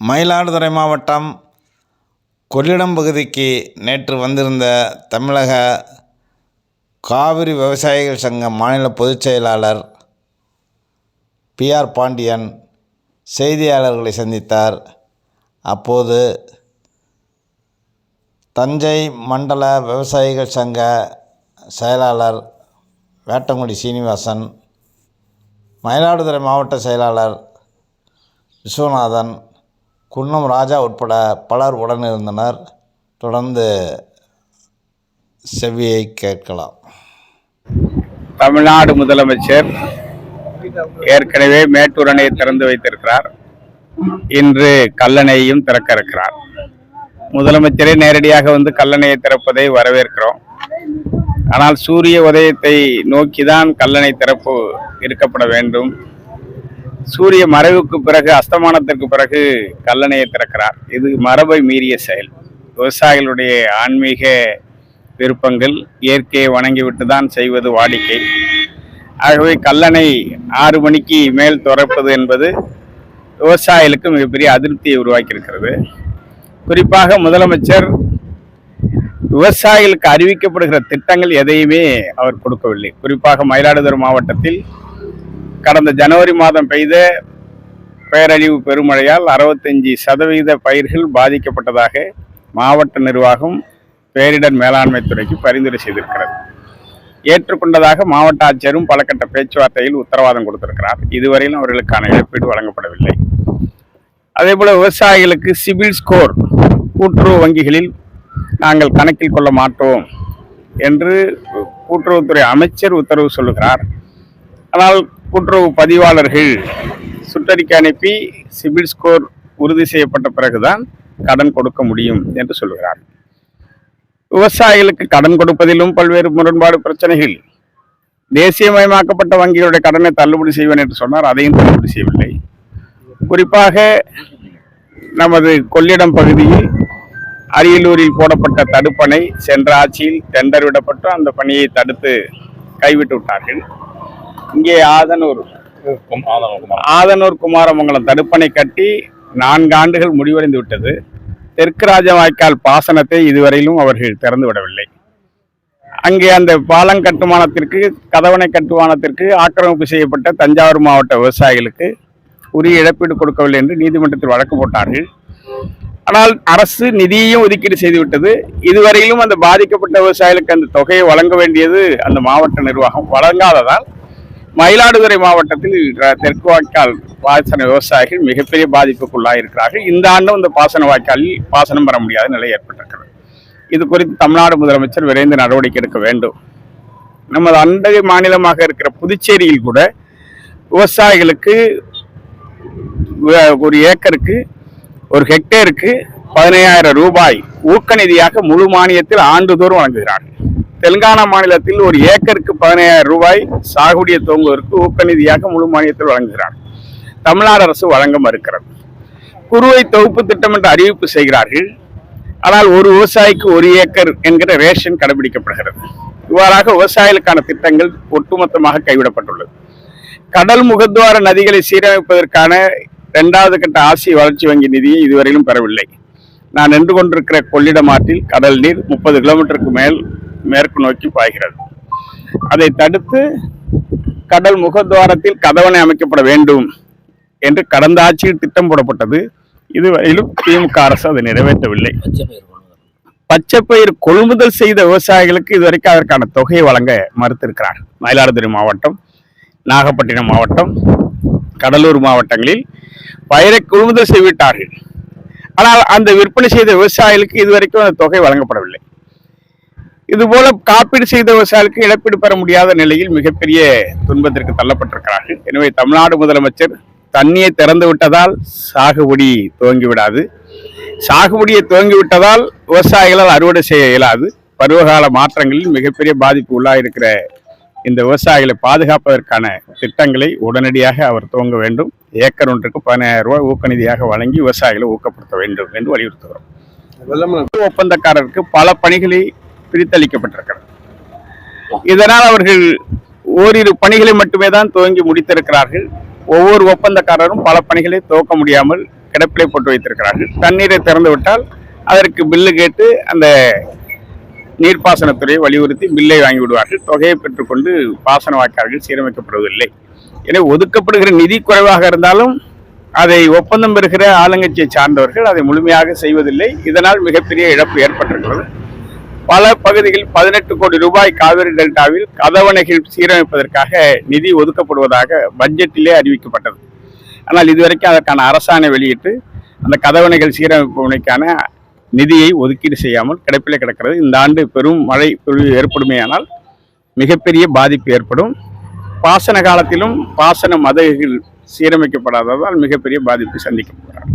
மயிலாடுதுறை மாவட்டம் கொள்ளிடம் பகுதிக்கு நேற்று வந்திருந்த தமிழக காவிரி விவசாயிகள் சங்க மாநில பொதுச் செயலாளர் பிஆர் பாண்டியன் செய்தியாளர்களை சந்தித்தார். அப்போது தஞ்சை மண்டல விவசாயிகள் சங்க செயலாளர் வேட்டங்குடி சீனிவாசன் மயிலாடுதுறை மாவட்ட செயலாளர் விஸ்வநாதன் குன்னம் ராஜா உட்பட பலர் உடனிருந்தனர். தொடர்ந்து செவியை கேட்கலாம். தமிழ்நாடு முதலமைச்சர் ஏற்கனவே மேட்டூர் அணையை திறந்து வைத்திருக்கிறார். இன்று கல்லணையையும் திறக்க இருக்கிறார். முதலமைச்சரே நேரடியாக வந்து கல்லணையை திறப்பதை வரவேற்கிறோம். ஆனால் சூரிய உதயத்தை நோக்கிதான் கல்லணை திறப்பு இருக்கப்பட வேண்டும். சூரிய மறைவுக்கு பிறகு அஸ்தமானத்திற்கு பிறகு கல்லணையை திறக்கிறார். இது மரபை மீறிய செயல். விவசாயிகளுடைய ஆன்மீக விருப்பங்கள் இயற்கையை வணங்கிவிட்டு தான் செய்வது வாடிக்கை. ஆகவே கல்லணை ஆறு மணிக்கு மேல் திறப்பது என்பது விவசாயிகளுக்கு மிகப்பெரிய அதிருப்தியை உருவாக்கியிருக்கிறது. குறிப்பாக முதலமைச்சர் விவசாயிகளுக்கு அறிவிக்கப்படுகிற திட்டங்கள் எதையுமே அவர் கொடுக்கவில்லை. குறிப்பாக மயிலாடுதுறை மாவட்டத்தில் கடந்த ஜனவரி மாதம் பெய்த பேரழிவு பெருமழையால் அறுபத்தஞ்சி சதவீத பயிர்கள் பாதிக்கப்பட்டதாக மாவட்ட நிர்வாகம் பேரிடர் மேலாண்மை துறைக்கு பரிந்துரை செய்திருக்கிறது. ஏற்றுக்கொண்டதாக மாவட்ட ஆட்சியரும் பல கட்ட பேச்சுவார்த்தையில் உத்தரவாதம் கொடுத்திருக்கிறார். இதுவரையிலும் அவர்களுக்கான இழப்பீடு வழங்கப்படவில்லை. அதேபோல் விவசாயிகளுக்கு சிபில் ஸ்கோர் கூட்டுறவு வங்கிகளில் நாங்கள் கணக்கில் கொள்ள மாட்டோம் என்று கூட்டுறவுத்துறை அமைச்சர் உத்தரவு சொல்லுகிறார். ஆனால் கூட்டுறவு பதிவாளர்கள் சுற்றறிக்கை அனுப்பி சிபில் ஸ்கோர் உறுதி செய்யப்பட்ட பிறகுதான் கடன் கொடுக்க முடியும் என்று சொல்கிறார். விவசாயிகளுக்கு கடன் கொடுப்பதிலும் பல்வேறு முரண்பாடு பிரச்சனைகள். தேசியமயமாக்கப்பட்ட வங்கிகளுடைய கடனை தள்ளுபடி செய்வேன் என்று சொன்னார் அதையும் தள்ளுபடி செய்யவில்லை. குறிப்பாக நமது கொள்ளிடம் பகுதியில் அரியலூரில் போடப்பட்ட தடுப்பணை சென்ற ஆட்சியில் டெண்டர் விடப்பட்டு அந்த பணியை தடுத்து கைவிட்டு விட்டார்கள். இங்கே ஆதனூர். ஆதனூர் குமாரமங்கலம் தடுப்பணை கட்டி நான்கு ஆண்டுகள் முடிவடைந்து விட்டது. தெற்கு ராஜவாய்க்கால் பாசனத்தை இதுவரையிலும் அவர்கள் திறந்து விடவில்லை. அங்கே அந்த பாலம் கட்டுமானத்திற்கு கதவணை கட்டுமானத்திற்கு ஆக்கிரமிப்பு செய்யப்பட்ட தஞ்சாவூர் மாவட்ட விவசாயிகளுக்கு உரிய இழப்பீடு கொடுக்கவில்லை என்று நீதிமன்றத்தில் வழக்கு போட்டார்கள். ஆனால் அரசு நிதியையும் ஒதுக்கீடு செய்துவிட்டது இதுவரையிலும் அந்த பாதிக்கப்பட்ட விவசாயிகளுக்கு அந்த தொகையை வழங்க வேண்டியது அந்த மாவட்ட நிர்வாகம். வழங்காததால் மயிலாடுதுறை மாவட்டத்தில் தெற்கு வாய்க்கால் பாசன விவசாயிகள் மிகப்பெரிய பாதிப்புக்குள்ளாக இருக்கிறார்கள். இந்த ஆண்டும் இந்த பாசன வாய்க்காலில் பாசனம் பெற முடியாத நிலை ஏற்பட்டிருக்கிறது. இது குறித்து தமிழ்நாடு முதலமைச்சர் விரைந்து நடவடிக்கை எடுக்க வேண்டும். நமது அண்டை மாநிலமாக இருக்கிற புதுச்சேரியில் கூட விவசாயிகளுக்கு ஒரு ஏக்கருக்கு ஒரு ஹெக்டேருக்கு பதினையாயிரம் ரூபாய் ஊக்க நிதியாக முழு மானியத்தில் ஆண்டுதோறும் வழங்குகிறார்கள். தெலுங்கானா மாநிலத்தில் ஒரு ஏக்கருக்கு பதினையாயிரம் ரூபாய் சாகுடிய துவங்குவதற்கு ஊக்கநிதியாக முழு மானியத்தில் வழங்குகிறார்கள் தமிழ்நாடு அரசு வழங்க மறுக்கிறது. குறுவை தொகுப்பு திட்டம் என்று அறிவிப்பு செய்கிறார்கள். ஆனால் ஒரு விவசாயிக்கு ஒரு ஏக்கர் என்கிற ரேஷன் கடைபிடிக்கப்படுகிறது. இவ்வாறாக விவசாயிகளுக்கான திட்டங்கள் ஒட்டுமொத்தமாக கைவிடப்பட்டுள்ளது. கடல் முகத்துவார நதிகளை சீரமைப்பதற்கான இரண்டாவது கட்ட ஆசிய வளர்ச்சி வங்கி நிதியை இதுவரையிலும் பெறவில்லை. நான் நின்று கொண்டிருக்கிற கொள்ளிடம் ஆற்றில் கடல் நீர் முப்பது கிலோமீட்டருக்கு மேல் மேற்கு நோக்கி பாய்கிறது. அதை தடுத்து கடல் முகத்துவாரத்தில் கதவணை அமைக்கப்பட வேண்டும் என்று கடந்த ஆட்சியில் திட்டம் போடப்பட்டது. இதுவரையிலும் திமுக அரசு அதை நிறைவேற்றவில்லை. பச்சைப்பயிர் கொள்முதல் செய்த விவசாயிகளுக்கு இதுவரைக்கும் அதற்கான தொகையை வழங்க மறுத்திருக்கிறார். மயிலாடுதுறை மாவட்டம் நாகப்பட்டினம் மாவட்டம் கடலூர் மாவட்டங்களில் பயிரை கொள்முதல் செய்விட்டார்கள் ஆனால் அந்த விற்பனை செய்த விவசாயிகளுக்கு இதுவரைக்கும் அந்த தொகை வழங்கப்படவில்லை. இதுபோல காப்பீடு செய்த விவசாயிகளுக்கு இழப்பீடு பெற முடியாத நிலையில் மிகப்பெரிய துன்பத்திற்கு தள்ளப்பட்டிருக்கிறார்கள். எனவே தமிழ்நாடு முதலமைச்சர் தண்ணியை திறந்து விட்டதால் சாகுபடி துவங்கி விடாது சாகுபடியை துவங்கி விட்டதால் விவசாயிகளால் அறுவடை செய்ய இயலாது. பருவகால மாற்றங்களில் மிகப்பெரிய பாதிப்பு உள்ளாயிருக்கிற இந்த விவசாயிகளை பாதுகாப்பதற்கான திட்டங்களை உடனடியாக அவர் துவங்க வேண்டும். ஏக்கர் ஒன்றுக்கு பதினாயிரம் ரூபாய் ஊக்கநிதியாக வழங்கி விவசாயிகளை ஊக்கப்படுத்த வேண்டும் என்று வலியுறுத்துகிறோம். ஒப்பந்தக்காரருக்கு பல பணிகளை பிரித்தளிக்கப்பட்டிருக்கிறது. இதனால் அவர்கள் ஓரிரு பணிகளை மட்டுமே தான் துவங்கி முடித்திருக்கிறார்கள். ஒவ்வொரு ஒப்பந்தக்காரரும் பல பணிகளை துவக்க முடியாமல் கிடப்பிலே போட்டு வைத்திருக்கிறார்கள். தண்ணீரை திறந்து விட்டால் அதற்கு பில்லு கேட்டு அந்த நீர்ப்பாசனத்துறையை வலியுறுத்தி பில்லை வாங்கி விடுவார்கள். தொகையை பெற்றுக்கொண்டு பாசன வாய்க்கால்கள் சீரமைக்கப்படுவதில்லை. எனவே ஒதுக்கப்படுகிற நிதி குறைவாக இருந்தாலும் அதை ஒப்பந்தம் பெறுகிற ஆளுங்கட்சியை சார்ந்தவர்கள் அதை முழுமையாக செய்வதில்லை. இதனால் மிகப்பெரிய இழப்பு ஏற்பட்டிருக்கிறது. பல பகுதிகளில் பதினெட்டு கோடி ரூபாய் காவிரி டெல்டாவில் கதவணைகள் சீரமைப்பதற்காக நிதி ஒதுக்கப்படுவதாக பட்ஜெட்டிலே அறிவிக்கப்பட்டது. ஆனால் இதுவரைக்கும் அதற்கான அரசாணை வெளியிட்டு அந்த கதவணைகள் சீரமைப்பு பணிக்கான நிதியை ஒதுக்கீடு செய்யாமல் கிடப்பிலே கிடக்கிறது. இந்த ஆண்டு பெரும் மழை பொழிவு ஏற்படுமேயானால் மிகப்பெரிய பாதிப்பு ஏற்படும். பாசன காலத்திலும் பாசன மதகுகள் சீரமைக்கப்படாததால் மிகப்பெரிய பாதிப்பு சந்திக்கப்படுகிறார்